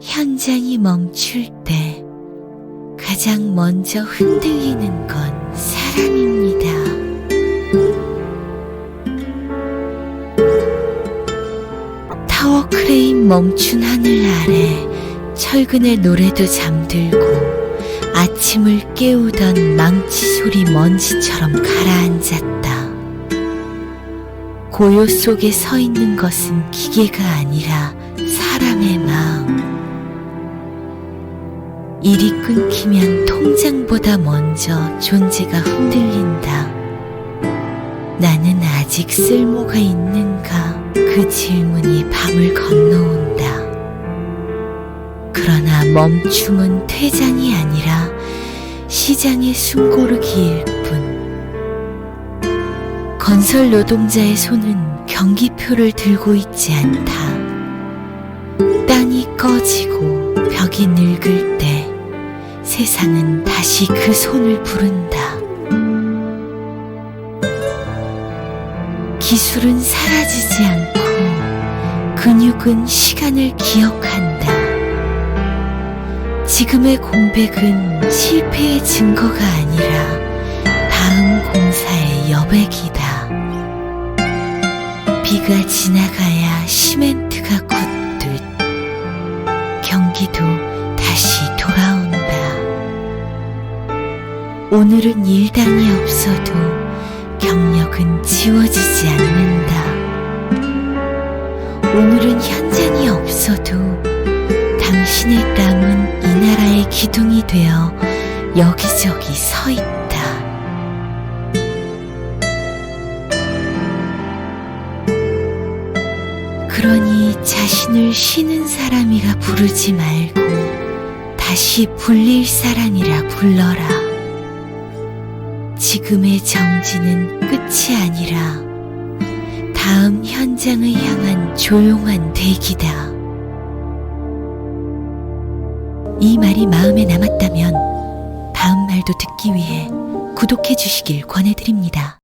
현장이 멈출 때 가장 먼저 흔들리는 건 사람입니다. 타워 크레인 멈춘 하늘 아래 철근의 노래도 잠들고 아침을 깨우던 망치 소리 먼지처럼 가라앉았다. 고요 속에 서 있는 것은 기계가 아니라 사람의 마음. 일이 끊기면 통장보다 먼저 존재가 흔들린다. 나는 아직 쓸모가 있는가? 그 질문이 밤을 건너온다. 그러나 멈춤은 퇴장이 아니라 시장의 숨고르기일 뿐. 건설 노동자의 손은 경기표를 들고 있지 않다. 땅이 꺼지고 벽이 늙을 때 세상은 다시 그 손을 부른다. 기술은 사라지지 않고 근육은 시간을 기억한다. 지금의 공백은 실패의 증거가 아니라 다음 공사의 여백이다. 비가 지나가야 시멘트가 굳듯 경기도 다시 돌아온다. 오늘은 일당이 없어도 경력은 지워지지 않는다. 오늘은 현장이 없어도 당신의 땀은 이 나라의 기둥이 되어 여기저기 서 있다. 그러니 자신을 쉬는 사람이라 부르지 말고 다시 불릴 사람이라 불러라. 지금의 정지는 끝이 아니라 다음 현장을 향한 조용한 대기다. 이 말이 마음에 남았다면 다음 말도 듣기 위해 구독해 주시길 권해드립니다.